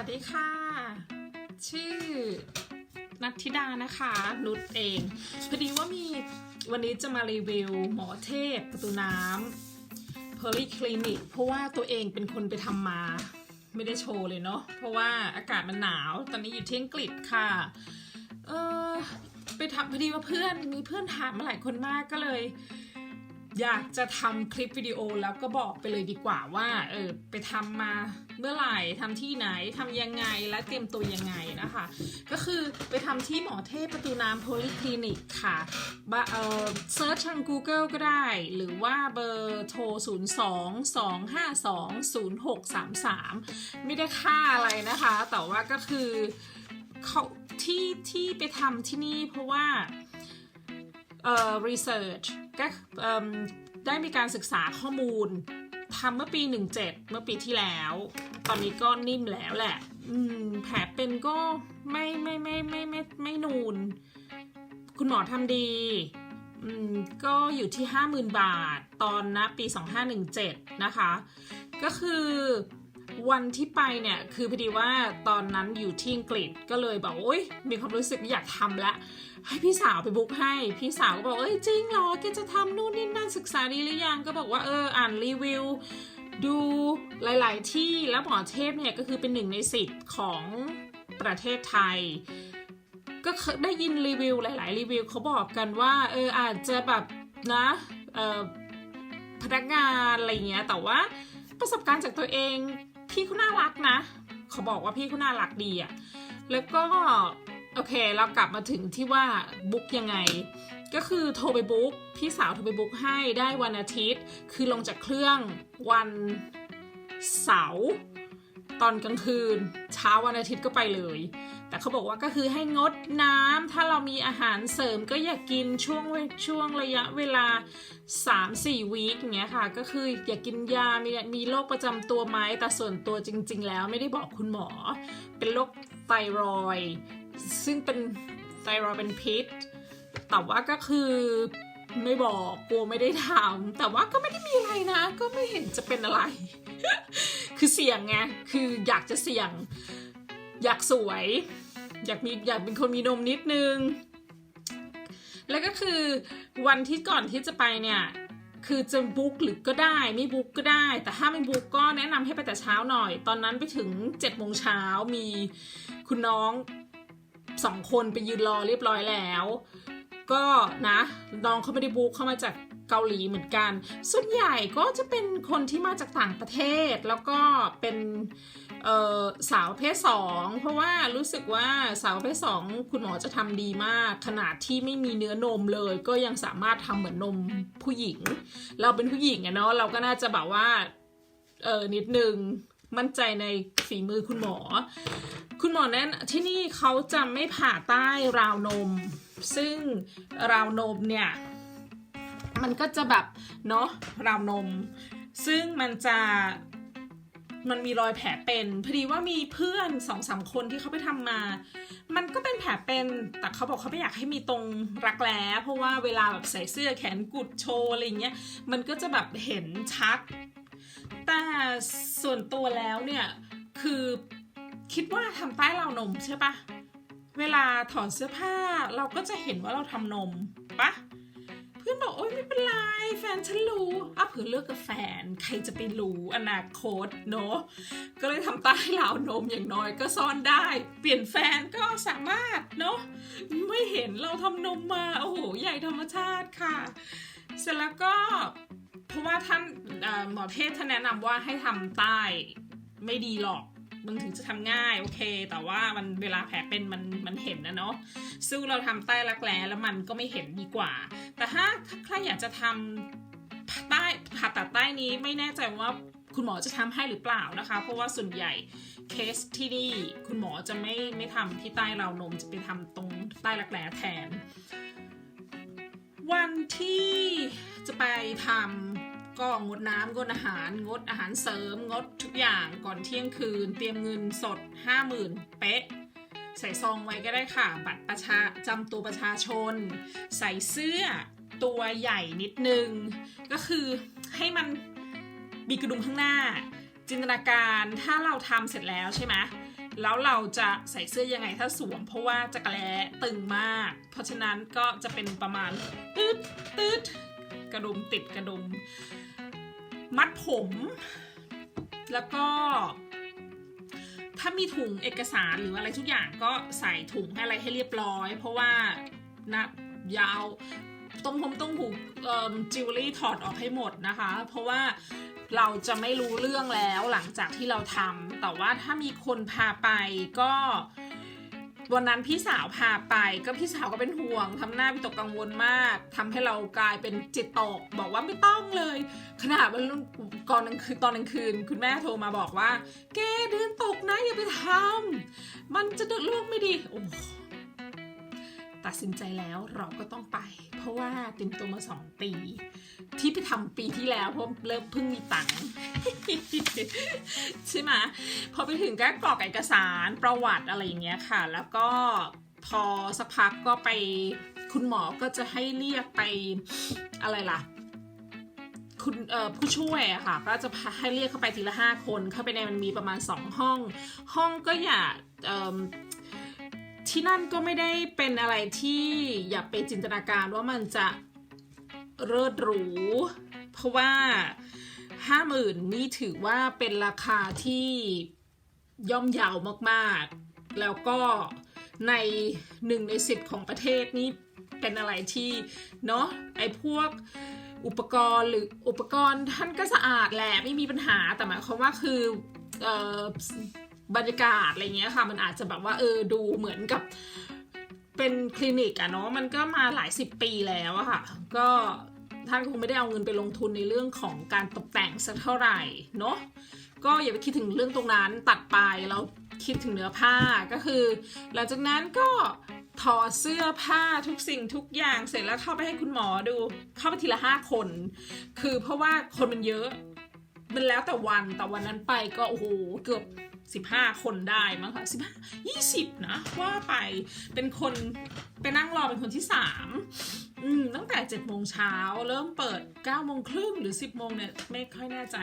วัสดีค่ะ ชื่อนัทธิดานะคะ นุชเอง พอดีว่ามีวันนี้จะมารีวิวหมอเทพประตูน้ำเพอร์ลี่คลินิกเพราะว่าตัวเองเป็นคนไปทำมา ไม่ได้โชว์เลยเนาะเพราะว่าอากาศมันหนาว ตอนนี้อยู่ที่อังกฤษค่ะ เออไปทำพอดีว่าเพื่อนมีเพื่อนถามมาหลายคนมากก็เลย อยากจะทำคลิปวิดีโอแล้วก็บอกไปเลยดีกว่าว่าเออไปทำมาเมื่อไหร่ทำที่ไหนทำยังไงและเตรียมตัวยังไงนะคะ ก็คือไปทำที่หมอเทพประตูน้ำโพลิคลินิกค่ะบะเออเซิร์ชทาง Google ก็ได้ หรือว่าเบอร์โทร 0 2 2 5 2 0 6 3 3 ไม่ได้ค่าอะไรนะคะ แต่ว่าก็คือเขาที่ที่ไปทำที่นี่เพราะว่า เอ่อ research ก็เอิ่มได้มีการศึกษาข้อมูลทำเมื่อปี 17 เมื่อปีที่แล้ว ตอนนี้ก็นิ่มแล้วแหละ อืม แผลเป็นก็ไม่ไม่ไม่ไม่ไม่ไม่นูน คุณหมอทำดี อืม ก็อยู่ที่ 50,000 บาท ตอนนะปี 2517 นะคะ ก็คือ วันที่ไปเนี่ยคือพอดีว่าตอนนั้นอยู่ที่อังกฤษก็เลยบอกโอ๊ยมีความรู้สึกอยากทำละ ให้พี่สาวไปบุ๊กให้ พี่สาวก็บอกเอ้ยจริงเหรอแกจะทำนู่นนี่นั่นศึกษาดีหรือยังก็บอกว่าเอออ่านรีวิวดูหลาย ๆ ที่แล้วหมอเทพเนี่ยก็คือเป็นหนึ่งในสิทธิ์ของประเทศไทย ก็ได้ยินรีวิวหลาย ๆ รีวิวเขาบอกกันว่าเอออาจจะแบบนะพนักงานอะไรเงี้ยแต่ว่าประสบการณ์จากตัวเอง พี่เขาน่ารักนะเขาบอกว่าพี่เขาน่ารักดีอะแล้วก็โอเคเรากลับมาถึงที่ว่าบุ๊กยังไง ก็คือโทรไปบุ๊กพี่สาวโทรไปบุ๊กให้ได้วันอาทิตย์ คือลงจากเครื่องวันเสาร์ ตอนกลางคืน เช้าวันอาทิตย์ก็ไปเลย แต่เขาบอกว่าก็คือให้งดน้ำถ้าเรามีอาหารเสริมก็อย่ากกินช่วงช่วงระยะเวลา 3-4วีคอย่างเงี้ยค่ะ ก็คืออย่ากกินยามีมีโรคประจำตัวไหมแต่ส่วนตัวจริง ๆ แล้วไม่ได้บอกคุณหมอ เป็นโรคไทรอยซึ่งเป็นไทรอยเป็นพิษแต่ว่าก็คือไม่บอกกลัวไม่ได้ทำแต่ว่าก็ไม่ได้มีอะไรนะ ก็ไม่เห็นจะเป็นอะไร คือเสี่ยงไงคืออยากจะเสี่ยง อยากสวย อยากมีอยากเป็นคนมีนมนิดนึง แล้วก็คือวันที่ก่อนที่จะไปเนี่ยคือจะบุ๊กหรือก็ได้ไม่บุ๊กก็ได้ แต่ถ้าไม่บุ๊กก็แนะนำให้ไปแต่เช้าหน่อย ตอนนั้นไปถึง7จ็ดโมงเช้ามีคุณน้องสองคนไปยืนรอเรียบร้อยแล้ว ก็นะน้องเขาไม่ได้บุ๊กเข้ามาจาก เกาหลีเหมือนกัน ส่วนใหญ่ก็จะเป็นคนที่มาจากต่างประเทศแล้วก็เป็นสาวเพศสองเพราะว่ารู้สึกว่าสาวเพศสองคุณหมอจะทำดีมาก ขนาดที่ไม่มีเนื้อนมเลย ก็ยังสามารถทำเหมือนนมผู้หญิง เราเป็นผู้หญิงอะเนาะเราก็น่าจะแบบว่าเออนิดนึงมั่นใจในฝีมือคุณหมอ คุณหมอแนะนที่นี่เขาจะไม่ผ่าใต้ราวนม ซึ่งราวนมเนี่ย มันก็จะแบบเนาะราวนม ซึ่งมันจะมันมีรอยแผลเป็นพอดีว่ามีเพื่อนสองสามคนที่เขาไปทำมา มันก็เป็นแผลเป็นแต่เขาบอกเขาไม่อยากให้มีตรงรักแร้เพราะว่าเวลาแบบใส่เสื้อแขนกุดโชว์อะไรเงี้ยมันก็จะแบบเห็นชัด แต่ส่วนตัวแล้วเนี่ยคือคิดว่าทำใต้ราวนมใช่ปะเวลาถอดเสื้อผ้าเราก็จะเห็นว่าเราทำนมปะเพื่อนบอกโอ๊ย เป็นไรแฟนฉันรู้อะเผื่อเลิกกับแฟน ใครจะไปรู้อนาคตเนาะก็เลยทำใต้ราวนมอย่างน้อยก็ซ่อนได้ เปลี่ยนแฟนก็สามารถเนาะไม่เห็นเราทำนมมาโอ้โหใหญ่ธรรมชาติค่ะ เสร็จแล้วก็เพราะว่าท่านหมอเทศท่านแนะนำว่าให้ทำใต้ไม่ดีหรอก มันถึงจะทำง่ายโอเค แต่ว่ามันเวลาแผลเป็นมันมันเห็นนะเนาะซึ่งเราทำใต้รักแร้แล้วมันก็ไม่เห็นดีกว่า แต่ถ้าใครอยากจะทำใต้ผ่าตัดใต้นี้ไม่แน่ใจว่าคุณหมอจะทำให้หรือเปล่านะคะ เพราะว่าส่วนใหญ่เคสที่นี่คุณหมอจะไม่ไม่ทำที่ใต้ราวนมจะไปทำตรงใต้รักแร้แทน วันที่จะไปทำ ก็งดน้ำงดอาหารงดอาหารเสริม งดทุกอย่างก่อนเที่ยงคืน เตรียมเงินสด 50,000 เป๊ะ ใส่ซองไว้ก็ได้ค่ะ บัตรประชาจำตัวประชาชน ใส่เสื้อตัวใหญ่นิดนึง ก็คือให้มันมีกระดุมข้างหน้า จินตนาการถ้าเราทำเสร็จแล้วใช่ไหมแล้วเราจะใส่เสื้อยังไงถ้าสวม เพราะว่าจักรแล้ตึงมาก เพราะฉะนั้นก็จะเป็นประมาณตืดตืด กระดุมติดกระดุม มัดผม แล้วก็ ถ้ามีถุงเอกสารหรืออะไรทุกอย่างก็ใส่ถุงให้อะไรให้เรียบร้อย เพราะว่านะยาวต้องผมต้องหูจิวเวลรี่ถอดออกให้หมดนะคะ เพราะว่าเราจะไม่รู้เรื่องแล้วหลังจากที่เราทำแต่ว่าถ้ามีคนพาไปก็ วันนั้นพี่สาวพาไปก็พี่สาวก็เป็นห่วงทำหน้าวิตกกังวลมากทำให้เรากลายเป็นจิตตก บอกว่าไม่ต้องเลย ขนาดวันรุ่นก่อนกลางคืนตอนกลางคืน คุณแม่โทรมาบอกว่า แกเดินตกนะอย่าไปทำมันจะเดือดลูกไม่ดีโอ้ ตัดสินใจแล้วเราก็ต้องไป เพราะว่าเต็มตัวมาสองปี ที่ไปทำปีที่แล้วเพราะเริ่มเพิ่งมีตังค์ใช่ไหมพอไปถึงก็กรอกเอกสารประวัติอะไรอย่างเงี้ยค่ะ แล้วก็พอสักพักก็ไปคุณหมอก็จะให้เรียกไปอะไรล่ะคุณเอ่อผู้ช่วยอะค่ะ ก็จะให้เรียกเข้าไปทีละห้าคน เข้าไปในมันมีประมาณสองห้อง ห้องก็อย่าเอิ่ม ที่นั่นก็ไม่ได้เป็นอะไรที่อย่าไปจินตนาการว่ามันจะเลิศหรู เพราะว่าห้าหมื่นนี่ถือว่าเป็นราคาที่ย่อมเยาวมากๆ แล้วก็ในหนึ่งในสิบของประเทศนี่เป็นอะไรที่เนาะไอ้พวกอุปกรณ์หรืออุปกรณ์ท่านก็สะอาดแหละไม่มีปัญหาแต่หมายความว่าคือออ บรรยากาศอะไรเงี้ยค่ะ มันอาจจะแบบว่าเออดูเหมือนกับเป็นคลินิกอะเนาะมันก็มาหลายสิบปีแล้วอะค่ะ ก็ท่านคงไม่ได้เอาเงินไปลงทุนในเรื่องของการตกแต่งสักเท่าไหร่เนาะก็อย่าไปคิดถึงเรื่องตรงนั้นตัดไปแล้วคิดถึงเนื้อผ้าก็คือ หลังจากนั้นก็ถอดเสื้อผ้าทุกสิ่งทุกอย่างเสร็จแล้วเข้าไปให้คุณหมอดู เข้าไปทีละห้าคน คือเพราะว่าคนมันเยอะ มันแล้วแต่วันแต่วันนั้นไปก็โอ้โหเกือบ15คนได้มั้งคะ15 20นะว่าไปเป็นคนไปนั่งรอเป็นคนที่3อืมตั้งแต่7โมงเช้าเริ่มเปิด9โมงครึ่งหรือ10โมงเนี่ยไม่ค่อยแน่ใจ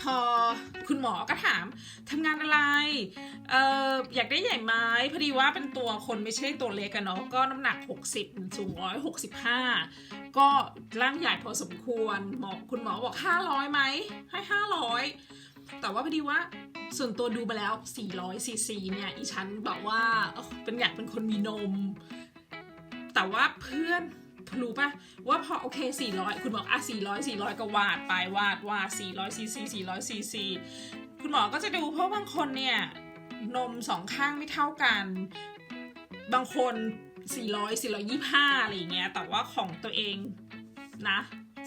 พอคุณหมอก็ถามทำงานอะไรเอออยากได้ใหญ่ไหมพอดีว่าเป็นตัวคนไม่ใช่ตัวเล็กอะเนาะก็น้ำหนัก 60สูง165 ก็ร่างใหญ่พอสมควรหมอคุณหมอบอก 500ไหมให้ 500 แต่ว่าพอดีว่าส่วนตัวดูมาแล้ว 400ซีซีเนี่ยอีฉันบอกว่าเอ้าเป็นอยากเป็นคนมีนม แต่ว่าเพื่อนรู้ปะว่าพอโอเค 400 คุณบอกอะ400 400 ก็วาดไปวาดวาด400ซีซี400ซีซีคุณหมอก็จะดูเพราะบางคนเนี่ยนมสองข้างไม่เท่ากัน บางคน 400 425 อะไรอย่างเงี้ย แต่ว่าของตัวเองนะ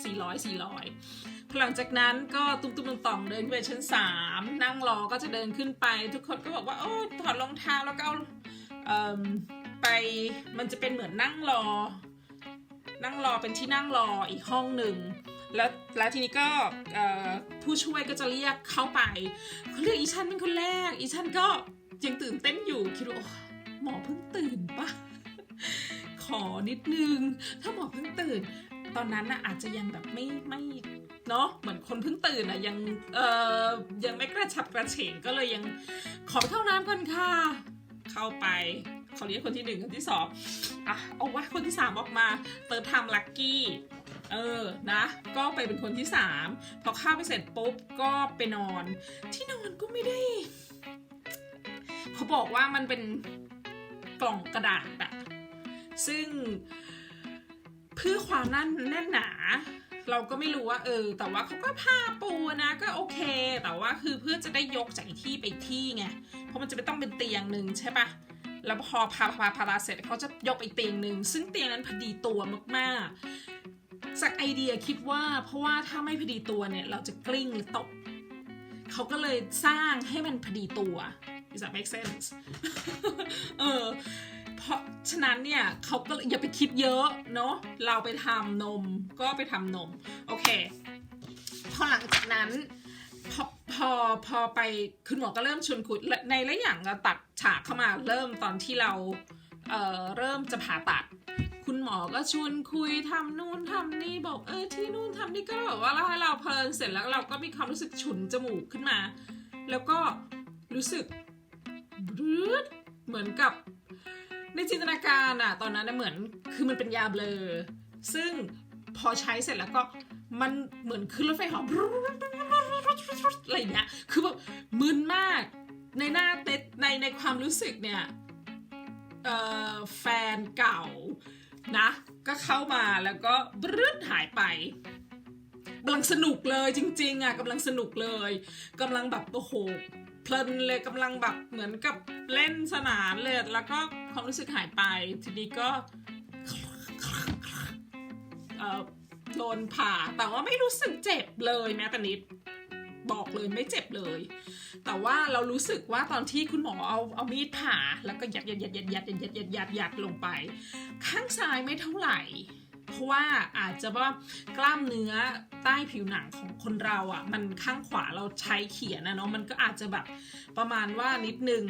400 400พอหลังจากนั้นก็ตุ้มตุ้มต่อมๆเดินไปชั้น 3 นั่งรอก็จะเดินขึ้นไป ทุกคนก็บอกว่า โอ้ถอดรองเท้าแล้วก็เอาเอิ่มไป มันจะเป็นเหมือนนั่งรอ นั่งรอเป็นที่นั่งรออีกห้องหนึ่งแล้วแล้วทีนี้ก็ผู้ช่วยก็จะเรียกเข้าไปเขาเรียกอีชันเป็นคนแรก อีชันก็ยังตื่นเต้นอยู่คิดว่าหมอเพิ่งตื่น อนิดนึง ถ้าหมอเพิ่งตื่น ตอนนั้นนะอาจจะยังแบบไม่ไม่เนาะเหมือนคนเพิ่งตื่นอะยังเอ่อยังไม่กระฉับกระเฉงก็เลยยังขอเข้าน้ำก่อนค่ะ เข้าไปเขาเรียกคนที่หนึ่งคนที่สองอะเอาวะคนที่สามออกมาเติร์ทม์ลักกี้เออ นะ ก็ไปเป็นคนที่สามพอเข้าไปเสร็จปุ๊บก็ไปนอน ที่นอนก็ไม่ได้ เขาบอกว่ามันเป็นกล่องกระดาษอะ ซึ่งเพื่อความนั่นแน่นหนา เราก็ไม่รู้ว่าเออ แต่ว่าเขาก็ผ้าปูนะก็โอเค แต่ว่าคือเพื่อจะได้ยกจากอีกที่ไปที่ไง เพราะมันจะไม่ต้องเป็นเตียงหนึ่งใช่ปะแล้วพอพาพาพาราเสร็จเขาจะยกไปเตียงหนึ่งซึ่งเตียงนั้นพอดีตัวมากๆ จากไอเดียคิดว่าเพราะว่าถ้าไม่พอดีตัวเนี่ย เราจะกลิ้งหรือตกเขาก็เลยสร้างให้มันพอดีตัว Does that make sense เออ เพราะฉะนั้นเนี่ยเขาก็อย่าไปคิดเยอะเนาะเราไปทำนมก็ไปทำนม โอเค พอหลังจากนั้นพอพอพอไปคุณหมอก็เริ่มชวนคุยในระหว่างเราตัดฉากเข้ามาเริ่มตอนที่เราเเริ่มจะผ่าตัด คุณหมอก็ชวนคุยทำนู่นทำนี่บอกเออที่นู่นทำนี่ก็แบบว่าเล่าให้เราเพลินเสร็จแล้วเราก็มีความรู้สึกฉุนจมูกขึ้นมา แล้วก็รู้สึกบรืดเหมือนกับ ในจินตนาการอะตอนนั้นเหมือนคือมันเป็นยาเบลอ ซึ่งพอใช้เสร็จแล้วก็มันเหมือนขึ้นรถไฟเหออะไรอย่างเงี้ยคือแบบมึนมากในหน้าเต็ในในความรู้สึกเนี่ยแฟนเก่านะ ก็เข้ามาแล้วก็บรืดหายไปกำลังสนุกเลยจริง ๆอะกำลังสนุกเลยกำลังแบบโอ้โหเพลินเลยกำลังแบบเหมือนกับเล่นสนานเลยแล้วก็ ความรู้สึกหายไป ทีนี้ก็โดนผ่าแต่ว่าไม่รู้สึกเจ็บเลยแม้แต่นิดบอกเลยไม่เจ็บเลย แต่ว่าเรารู้สึกว่าตอนที่คุณหมอเอาเอามีดผ่า แล้วก็ยัดยัดยัดยัดยัดยัดยัดยัดยัดยัดลงไป ข้างซ้ายไม่เท่าไหร่ เพราะว่าอาจจะว่ากล้ามเนื้อใต้ผิวหนังของคนเราอะ มันข้างขวาเราใช้เขียนนะเนาะมันก็อาจจะแบบประมาณว่านิดนึง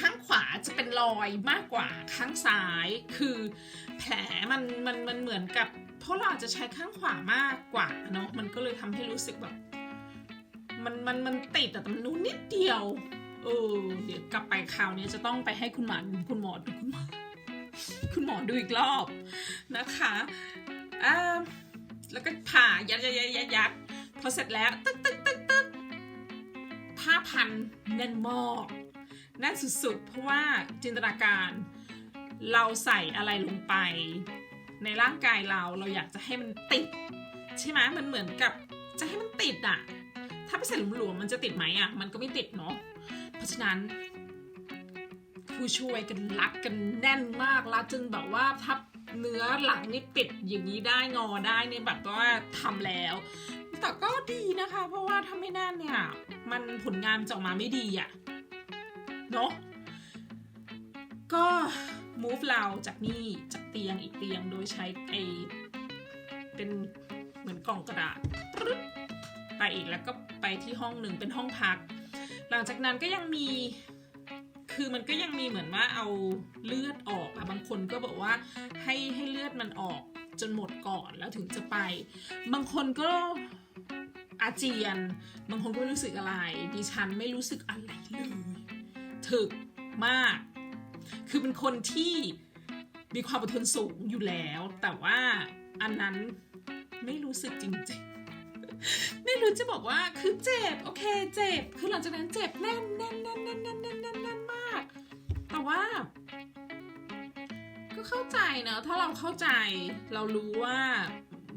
ข้างขวาจะเป็นรอยมากกว่าข้างซ้าย คือแผลมันมันมันเหมือนกับเพราะเราอาจจะใช้ข้างขวามากกว่าเนาะมันก็เลยทำให้รู้สึกแบบมันมันมันติดแต่มันนู้นนิดเดียว เออเดี๋ยวกลับไปคราวนี้จะต้องไปให้คุณหมอคุณหมอดูคุณหมอคุณหมอดูอีกรอบนะคะอ่าแล้วก็ผ่ายัดยัดยัดยัดยัดพอเสร็จแล้วตึ๊กตึ๊กตึ๊กตึ๊กผ้าพันแน่นมาก แน่นสุดๆ เพราะว่าจินตนาการเราใส่อะไรลงไป ในร่างกายเราเราอยากจะให้มันติด ใช่ไหมมันเหมือนกับจะให้มันติดอะถ้าไปใส่หลวมๆมันจะติดไหมอะมันก็ไม่ติดเนาะเพราะฉะนั้นผู้ช่วยกันรัดกันแน่นมากรัดจนแบบว่าทับเนื้อหลังนี่ปิดอย่างนี้ได้งอได้เนี่ยแบบว่าทำแล้ว แต่ก็ดีนะคะ เพราะว่าถ้าไม่แน่นเนี่ย มันผลงานจะออกมาไม่ดีอะ เนาะก็ move เราจากนี่จากเตียงอีกเตียงโดยใช้ไอเป็นเหมือนกล่องกระดาษไปอีกแล้วก็ไปที่ห้องหนึ่งเป็นห้องพัก หลังจากนั้นก็ยังมีคือมันก็ยังมีเหมือนว่าเอาเลือดออกอะบางคนก็บอกว่าให้ให้เลือดมันออกจนหมดก่อนแล้วถึงจะไป บางคนก็อาเจียน บางคนก็รู้สึกอะไร ดิฉันไม่รู้สึกอะไรเลย ถึกมาก คือเป็นคนที่มีความอดทนสูงอยู่แล้ว แต่ว่าอันนั้นไม่รู้สึกจริงๆ ไม่รู้จะบอกว่าคือเจ็บโอเคเจ็บ คือหลังจากนั้นเจ็บแน่นแน่นแน่นแน่นแน่นแน่นแน่นแน่นมาก แต่ว่า ก็เข้าใจเนอะถ้าเราเข้าใจ เรารู้ว่า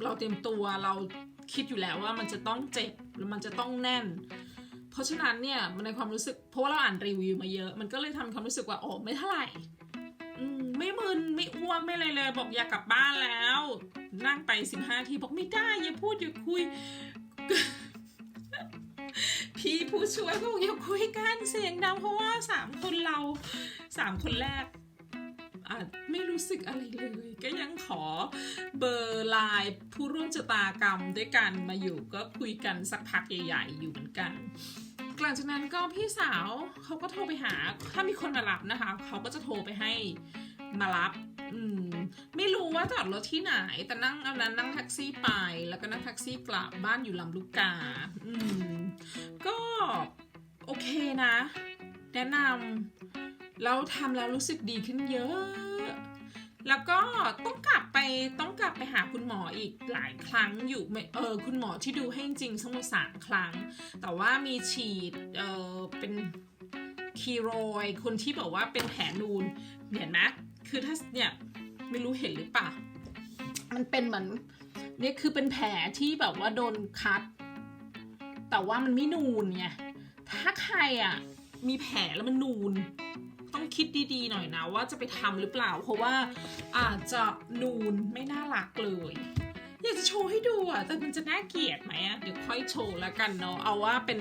เราเตรียมตัวเราคิดอยู่แล้วว่ามันจะต้องเจ็บหรือมันจะต้องแน่น เพราะฉะนั้นเนี่ยมันในความรู้สึกเพราะว่าเราอ่านรีวิวมาเยอะ มันก็เลยทำความรู้สึกว่าโอ้ไม่เท่าไหร่อมไม่มึนไม่อ้วกไม่อะไรเลย บอกอยากกลับบ้านแล้ว นั่งไปสิบห้าทีบอกไม่ได้อย่าพูดอย่าคุย พี่ผู้ช่วยบอกอย่าคุยกันเสียงดังเพราะว่าสามคนเราสามคนแรกอาจไม่รู้สึกอะไรเลย ก็ยังขอเบอร์ไลน์ผู้ร่วมชะตากรรมด้วยกันมาอยู่ก็คุยกันสักพักใหญ่ ๆ อยู่เหมือนกัน หลังจากนั้นก็พี่สาวเขาก็โทรไปหา ถ้ามีคนมารับนะคะเขาก็จะโทรไปให้มารับ อืม ไม่รู้ว่าจอดรถที่ไหน แต่นั่งเอานั้นนั่งแท็กซี่ไป แล้วก็นั่งแท็กซี่กลับบ้านอยู่ลำลูกกา อืม ก็โอเคนะ แนะนำแล้วทำแล้วรู้สึกดีขึ้นเยอะ แล้วก็ต้องกลับไปต้องกลับไปหาคุณหมออีกหลายครั้งอยู่ไม่เออคุณหมอที่ดูให้จริงทั้งหมดสามครั้ง แต่ว่ามีฉีดเออเป็นคีโรยคนที่บอกว่าเป็นแผลนูนเห็นไหมคือถ้าเนี่ยไม่รู้เห็นหรือเปล่า มันเป็นเหมือนเนี่ยคือเป็นแผลที่แบบว่าโดนคัด แต่ว่ามันไม่นูนไงถ้าใครอะมีแผลแล้วมันนูน คิดดีๆหน่อยนะ ว่าจะไปทำหรือเปล่า เพราะว่าอาจจะนูนไม่น่ารักเลยอยากจะโชว์ให้ดูอะ แต่มันจะน่าเกลียดไหมอะ เดี๋ยวค่อยโชว์แล้วกันเนาะ เอาว่าเป็น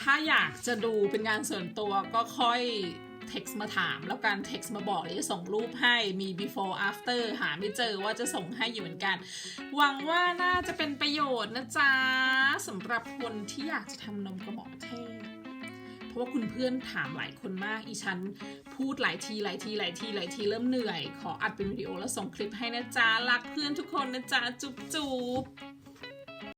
ถ้าอยากจะดูเป็นงานส่วนตัวก็ค่อย text มาถาม แล้วการ text มาบอกเดี๋ยจะส่งรูปให้มี before after หาไม่เจอว่าจะส่งให้อยู่เหมือนกัน หวังว่าน่าจะเป็นประโยชน์นะจ๊ะสำหรับคนที่อยากจะทำนมกระบอกเทศ ราะว่าคุณเพื่อนถามหลายคนมาก อีฉันพูดหลายทีหลายทีหลายทีหลายทีเริ่มเหนื่อย ขออัดเป็นวิดีโอแล้วส่งคลิปให้นะจ๊ะรักเพื่อนทุกคนนะจ๊ะจุ๊บจุ๊บ